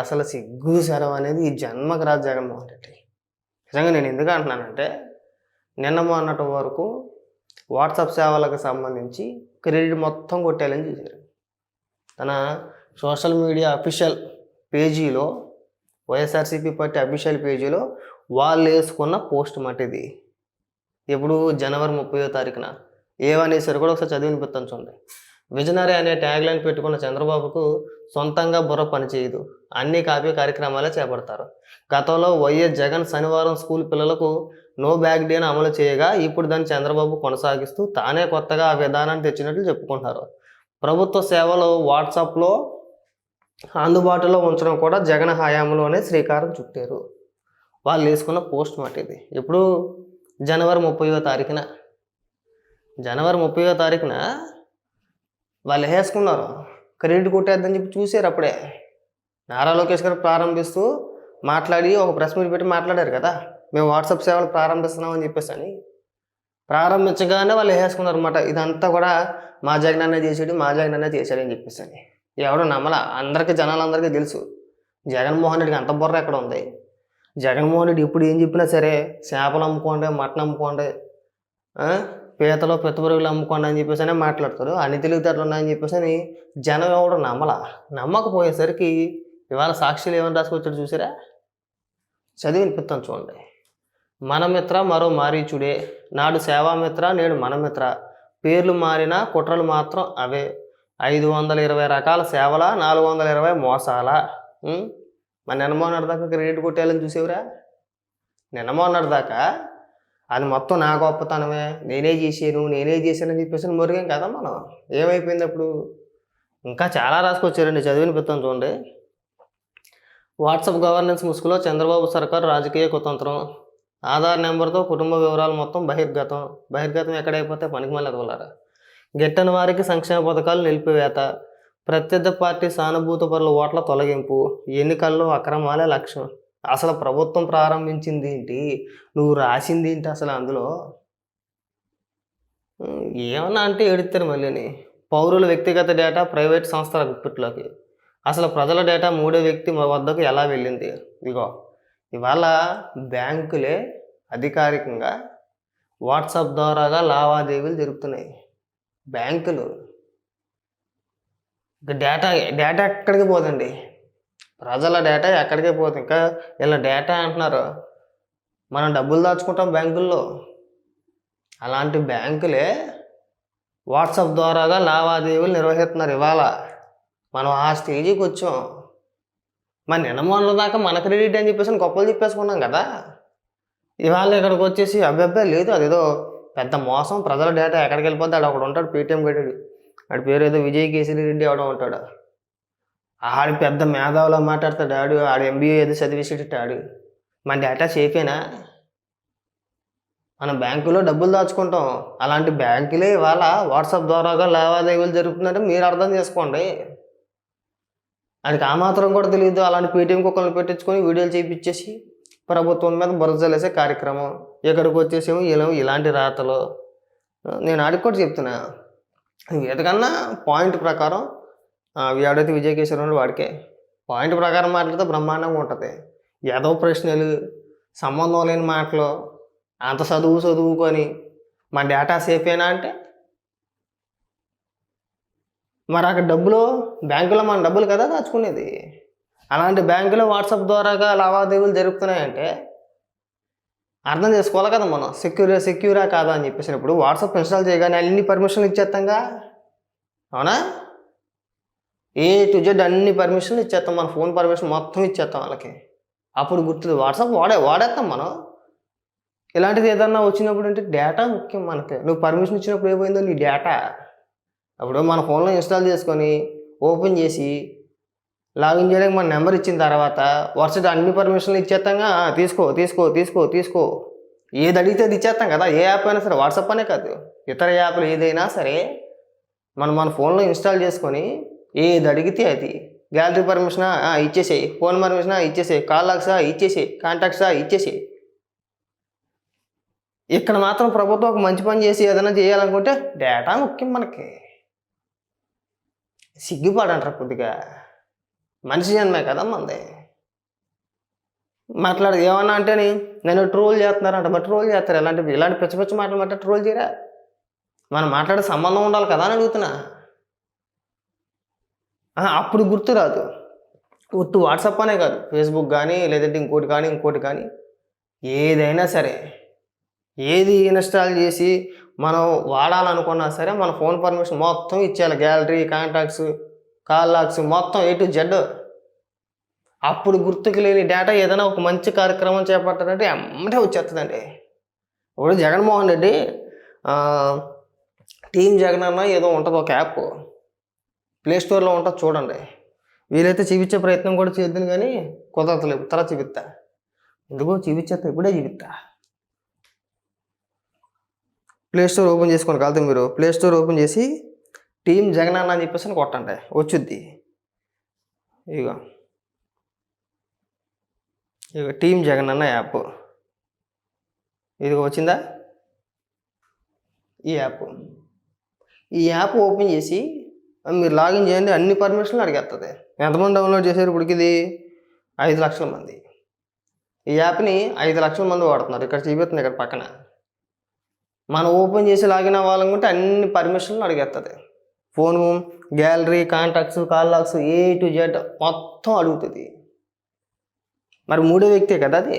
అసలు సిగ్గు శరం అనేది ఈ జన్మకు రాదు జగన్మోహన్ రెడ్డి. నిజంగా నేను ఎందుకు అంటున్నానంటే నిన్న మొన్నటి వరకు వాట్సాప్ సేవలకు సంబంధించి క్రెడిట్ మొత్తం కొట్టేయాలని చూశారు. తన సోషల్ మీడియా అఫీషియల్ పేజీలో వైఎస్ఆర్సీపీ పార్టీ అఫీషియల్ పేజీలో వాళ్ళు వేసుకున్న పోస్ట్ మాట ఇది. ఎప్పుడు జనవరి ముప్పయో తారీఖున. ఏమనేసారు కూడా ఒకసారి చదివినిపిస్తాను చూడండి. విజనరీ అనే ట్యాగ్ లైన్ పెట్టుకున్న చంద్రబాబుకు సొంతంగా బుర్ర పనిచేయదు. అన్ని కాపీ కార్యక్రమాలే చేపడతారు. గతంలో వైఎస్ జగన్ శనివారం స్కూల్ పిల్లలకు నో బ్యాగ్ డేను అమలు చేయగా ఇప్పుడు దాన్ని చంద్రబాబు కొనసాగిస్తూ తానే కొత్తగా ఆ విధానాన్ని తెచ్చినట్లు చెప్పుకుంటున్నారు. ప్రభుత్వ సేవలు వాట్సాప్లో అందుబాటులో ఉంచడం కూడా జగన్ హయాంలోనే శ్రీకారం చుట్టారు. వాళ్ళు వేసుకున్న పోస్ట్ మాట ఇది. ఇప్పుడు జనవరి ముప్పయో తారీఖున. జనవరి ముప్పయో తారీఖున వాళ్ళు వేసుకున్నారు. క్రెడిట్ కొట్టేద్దని చెప్పి చూశారు అప్పుడే. నారా లోకేష్ గారు ప్రారంభిస్తూ మాట్లాడి ఒక ప్రెస్ మీట్ పెట్టి మాట్లాడారు కదా. మేము వాట్సాప్ సేవలు ప్రారంభిస్తున్నామని చెప్పేసి అని. ప్రారంభించగానే వాళ్ళు వేసుకున్నారు అనమాట ఇదంతా కూడా మా జగనన్న అనే చేసాడు మా జగన్ చేశాడని చేశాడు అని చెప్పేసి అని. ఎవడు నమ్మల? అందరికీ జనాలందరికీ తెలుసు. జగన్మోహన్ రెడ్డికి అంత బుర్ర ఎక్కడ ఉంది? జగన్మోహన్ రెడ్డి ఇప్పుడు ఏం చెప్పినా సరే చేపలు అమ్ముకోండి మటన్ అమ్ముకోండి పీతలు పెత్తపురుగులు అమ్ముకోండి అని చెప్పేసి అనే మాట్లాడతారు. అన్ని తెలివితేటలు ఉన్నాయని చెప్పేసి అని జనం ఎవడు నమ్మల. నమ్మకపోయేసరికి ఇవాళ సాక్షులు ఏమని రాసుకొచ్చాడు చూసారా? చదివి వినిపిస్తాను చూడండి. మన మిత్ర మరో మారీచుడే. నాడు సేవామిత్ర నేడు మనమిత్ర పేర్లు మారినా కుట్రలు మాత్రం అవే. ఐదు వందల ఇరవై రకాల సేవల నాలుగు వందల ఇరవై మోసాల? మన నిన్నమోన్నటి దాకా క్రెడిట్ కొట్టేయాలని చూసేవరా? నిన్నమోన్నటి దాకా అది మొత్తం నా గొప్పతనమే. నేనే చేశాను నేనే చేశానని చెప్పేసి మురిగాం కదా మనం. ఏమైపోయింది అప్పుడు? ఇంకా చాలా రాసుకొచ్చారండి చదివిన పిత్తం చూడండి. వాట్సాప్ గవర్నెన్స్ ముసుగులో చంద్రబాబు సర్కార్ రాజకీయ కుతంత్రం. ఆధార్ నెంబర్తో కుటుంబ వివరాలు మొత్తం బహిర్గతం. బహిర్గతం ఎక్కడైపోతే పనికి మళ్ళీ ఎదగలరా? గిట్టని వారికి సంక్షేమ పథకాలు నిలిపివేత. ప్రత్యర్థి పార్టీ సానుభూతి పరుల ఓట్ల తొలగింపు. ఎన్నికల్లో అక్రమాలే లక్ష్యం. అసలు ప్రభుత్వం ప్రారంభించింది ఏంటి? నువ్వు రాసింది ఏంటి అసలు అందులో? ఏమన్నా అంటే ఎడుతారు మళ్ళీని. పౌరుల వ్యక్తిగత డేటా ప్రైవేట్ సంస్థల గుప్పిట్లోకి అసలు ప్రజల డేటా మూడో వ్యక్తి మా వద్దకు ఎలా వెళ్ళింది? ఇగో ఇవాళ బ్యాంకులే అధికారికంగా వాట్సాప్ ద్వారాగా లావాదేవీలు జరుపుతున్నాయి. బ్యాంకులు. డేటా డేటా ఎక్కడికి పోదండి? ప్రజల డేటా ఎక్కడికి పోతుంది ఇంకా ఇలా డేటా అంటున్నారు. మనం డబ్బులు దాచుకుంటాం బ్యాంకుల్లో. అలాంటి బ్యాంకులే వాట్సాప్ ద్వారాగా లావాదేవీలు నిర్వహిస్తున్నారు ఇవాళ. మనం ఆ స్టేజీకి వచ్చాం. మన నిన్నమోన్ల దాకా మన క్రెడిట్ అని చెప్పేసి గొప్పలు చెప్పేసుకున్నాం కదా. ఇవాళ ఇక్కడికి వచ్చేసి అబ్బాయి లేదు. అదేదో పెద్ద మోసం. ప్రజల డేటా ఎక్కడికి వెళ్ళిపోద్ది? ఆడు ఒకడు ఉంటాడు పేటీఎం గడ్డి వాడి పేరు ఏదో విజయ్ కేసరి రెడ్డి అవడం ఉంటాడు. ఆడు పెద్ద మేధావులా మాట్లాడతాడు ఆడు ఆడు ఎంబీఏ ఏదో చదివేసేటట్టు ఆడు మన డేటా సేఫేనా? మనం బ్యాంకులో డబ్బులు దాచుకుంటాం. అలాంటి బ్యాంకులే ఇవాళ వాట్సాప్ ద్వారాగా లావాదేవీలు జరుపుతున్నారంటే మీరు అర్థం చేసుకోండి. ఆయనకి ఆ మాత్రం కూడా తెలియదు. అలాంటి పేటీఎం కుక్కలను పెట్టించుకొని వీడియోలు చేయించేసి ప్రభుత్వం మీద బురజలేసే కార్యక్రమం. ఇక్కడికి వచ్చేసేమో ఇలా ఇలాంటి రాతలు. నేను ఆడికి కూడా చెప్తున్నా. వీటికన్నా పాయింట్ ప్రకారం వీడైతే విజయ్ వాడికే. పాయింట్ ప్రకారం మాట్లాడితే బ్రహ్మాండంగా ఉంటుంది. ఏదో ప్రశ్నలు సంబంధం లేని మాటలు అంత చదువు చదువుకొని మన డేటా సేఫేనా అంటే? మరి అక్కడ డబ్బులు బ్యాంకులో మన డబ్బులు కదా దాచుకునేది? అలాంటి బ్యాంకులో వాట్సాప్ ద్వారాగా లావాదేవీలు జరుగుతున్నాయంటే అర్థం చేసుకోవాలి కదా మనం. సెక్యూర్ సెక్యూరా కాదా అని చెప్పేసినప్పుడు వాట్సాప్ ఇన్స్టాల్ చేయగానే అన్ని పర్మిషన్లు ఇచ్చేస్తాంగా? అవునా? ఏ టు జెడ్ అన్ని పర్మిషన్లు ఇచ్చేస్తాం మన ఫోన్ పర్మిషన్ మొత్తం ఇచ్చేస్తాం వాళ్ళకి. అప్పుడు గుర్తుంది వాట్సాప్ వాడే వాడేస్తాం మనం. ఇలాంటిది ఏదన్నా వచ్చినప్పుడు అంటే డేటా ముఖ్యం మనకి. నువ్వు పర్మిషన్ ఇచ్చినప్పుడు ఏమైందో నీ డేటా అప్పుడు మన ఫోన్లో ఇన్స్టాల్ చేసుకొని ఓపెన్ చేసి లాగిన్ చేయడానికి మన నెంబర్ ఇచ్చిన తర్వాత వరుసగా అన్ని పర్మిషన్లు ఇచ్చేస్తాగా తీసుకో తీసుకో తీసుకో తీసుకో. ఏది అడిగితే అది ఇచ్చేస్తాం కదా. ఏ యాప్ అయినా సరే వాట్సాప్ అనే కాదు. ఇతర యాప్లు ఏదైనా సరే మనం మన ఫోన్లో ఇన్స్టాల్ చేసుకొని ఏది అడిగితే అది. గ్యాలరీ పర్మిషనా? ఇచ్చేసేయి ఫోన్ పర్మిషనా? ఇచ్చేసేయి కాల్ లాక్సా ఇచ్చేసేయి కాంటాక్ట్సా ఇచ్చేసేయి ఇక్కడ మాత్రం ప్రభుత్వం ఒక మంచి పని చేసి ఏదైనా చేయాలనుకుంటే డేటా ముఖ్యం మనకి. సిగ్గుపడంటారు కొద్దిగా. మనిషి జన్మే కదా మంది మాట్లాడు ఏమన్నా అంటే నేను ట్రోల్ చేస్తున్నారంట. మరి ట్రోల్ చేస్తారు. ఇలాంటి ఇలాంటి పిచ్చ పిచ్చ మాటలు మాట్లాడి ట్రోల్ చేయరా? మనం మాట్లాడే సంబంధం ఉండాలి కదా అని అడుగుతున్నా. అప్పుడు గుర్తు రాదు. ఒట్టు వాట్సాప్ అనే కాదు. ఫేస్బుక్ కానీ లేదంటే ఇంకోటి కానీ ఇంకోటి కానీ ఏదైనా సరే ఏది ఇన్స్టాల్ చేసి మనం వాడాలనుకున్నా సరే మన ఫోన్ పర్మిషన్ మొత్తం ఇచ్చేయాలి. గ్యాలరీ కాంటాక్ట్స్ కాల్ లాక్స్ మొత్తం ఏ టు జెడ్. అప్పుడు గుర్తుకు లేని డేటా ఏదైనా ఒక మంచి కార్యక్రమం చేపట్టాలంటే ఎమ్మటే వచ్చేస్తుందండి. ఇప్పుడు జగన్మోహన్ రెడ్డి టీం జగన్ అన్న ఏదో ఉంటుంది ఒక యాప్. ప్లే స్టోర్లో ఉంటుంది చూడండి. వీలైతే చూపించే ప్రయత్నం కూడా చేద్దాను కానీ కుదరతలేదు తర్వాత చూపిస్తా ఎందుకో చూపించేస్తా ఇప్పుడే చూపిస్తా ప్లే స్టోర్ ఓపెన్ చేసుకొని కాదు మీరు. ప్లే స్టోర్ ఓపెన్ చేసి టీం జగన్ అన్న అని చెప్పేసి అని కొట్టండి. వచ్చుద్ది. ఇక ఇక టీం జగన్ అన్న యాప్. ఇది వచ్చిందా? ఈ యాప్. ఈ యాప్ ఓపెన్ చేసి మీరు లాగిన్ చేయండి అన్ని పర్మిషన్లు అడిగేస్తుంది ఎంతమంది డౌన్లోడ్ చేశారు ఇప్పటికి ఇది ఐదు లక్షల మంది. ఈ యాప్ని ఐదు లక్షల మంది వాడుతున్నారు. ఇక్కడ చూపిస్తుంది ఇక్కడ పక్కన. మనం ఓపెన్ చేసి లాగిన్ అవ్వాలనుకుంటే అన్ని పర్మిషన్లు అడిగేస్తుంది phone gallery contacts call logs A to Z మొత్తం అడుగుతుంది. మరి మూడో వ్యక్తే కదా అది?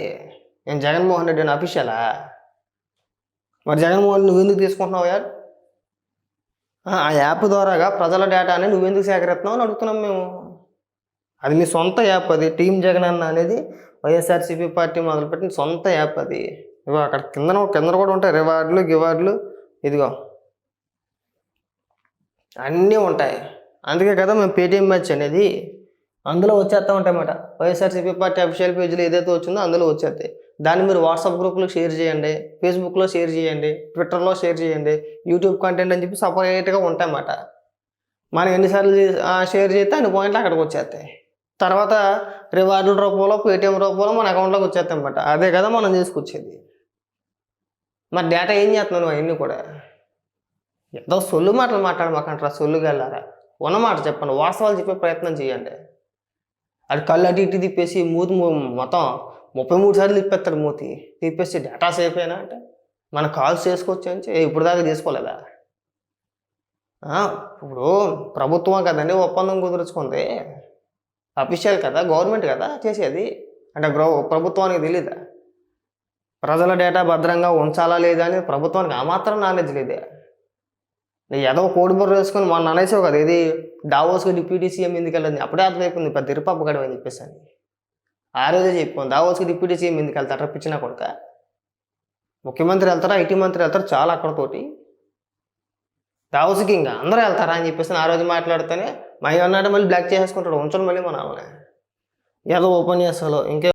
నేను జగన్మోహన్ రెడ్డి అని అఫీషియలా మరి జగన్మోహన్ నువ్వు ఎందుకు తీసుకుంటున్నావు యార్? ఆ యాప్ ద్వారాగా ప్రజల డేటాని నువ్వెందుకు సేకరిస్తున్నావు అని అడుగుతున్నాం మేము. అది మీ సొంత యాప్ అది. టీం జగన్ అన్న అనేది వైఎస్ఆర్సీపీ పార్టీ మొదలుపెట్టిన సొంత యాప్ అది. ఇగో అక్కడ కింద కింద కూడా ఉంటాయి. రివార్డులు గివార్డులు ఇదిగో. అన్నీ ఉంటాయి. అందుకే కదా మేము పేటీఎం మ్యాచ్ అనేది అందులో వచ్చేస్తూ ఉంటాయన్నమాట. వైఎస్ఆర్సీపీ పార్టీ అఫీషియల్ పేజీలో ఏదైతే వచ్చిందో అందులో వచ్చేస్తాయి. దాన్ని మీరు వాట్సాప్ గ్రూప్లో షేర్ చేయండి ఫేస్బుక్లో షేర్ చేయండి ట్విట్టర్లో షేర్ చేయండి యూట్యూబ్ కంటెంట్ అని చెప్పి సపరేట్గా ఉంటాయన్నమాట. మనం ఎన్నిసార్లు షేర్ చేస్తే అన్ని పాయింట్లు అక్కడికి వచ్చేస్తాయి. తర్వాత రివార్డుల రూపంలో పేటీఎం రూపంలో మన అకౌంట్లోకి వచ్చేస్తాయి అన్నమాట అదే కదా మనం చేసుకొచ్చేది మరి డేటా ఏం చేస్తున్నావు అవన్నీ కూడా? ఏదో సొల్లు మాటలు మాట్లాడమాకంటారా సొల్లుగా వెళ్ళారా ఉన్నమాట చెప్పండి వాస్తవాలు చెప్పే ప్రయత్నం చేయండి. అది కళ్ళు అటు ఇటు తిప్పేసి మూతి మొత్తం ముప్పై మూడు సార్లు తిప్పేస్తాడు మూతి. తిప్పేసి డేటా సేఫ్ అయినా అంటే మన కాల్స్ చేసుకోవచ్చు అని ఇప్పుడు దాకా చేసుకోలేదా? ఇప్పుడు ప్రభుత్వం కదండి ఒప్పందం కుదుర్చుకుంది. అఫీషియల్ కదా గవర్నమెంట్ కదా చేసేది? అంటే ప్రభుత్వానికి తెలీదా? ప్రజల డేటా భద్రంగా ఉంచాలా లేదా అని ప్రభుత్వానికి ఆ మాత్రం నాలెడ్జ్ లేదే. ఏదో కోడి బుర్ర వేసుకొని మొన్న అనేసావు కదా ఇది డావోస్కి డిప్యూటీ సీఎం ఎందుకు వెళ్ళింది? అప్పుడే అర్థమైపోయింది పెద్ద తిరుపప్పు గడవ అని చెప్పేసి అని. ఆ రోజే చెప్పుకోండి దావోస్కి డిప్యూటీ సీఎం ఎందుకు వెళ్తారా పిచ్చిన కొడుక? ముఖ్యమంత్రి వెళ్తారా? ఐటీ మంత్రి వెళ్తారు? చాలా అక్కడతోటి. దావోస్కి ఇంకా అందరూ వెళ్తారా అని చెప్పేసి ఆ రోజు మాట్లాడితేనే మా అన్నాడు మళ్ళీ బ్లాక్ చేసేసుకుంటాడు. ఉంచడం మళ్ళీ మన వాళ్ళని ఏదో ఉపన్యాసాలు ఇంకే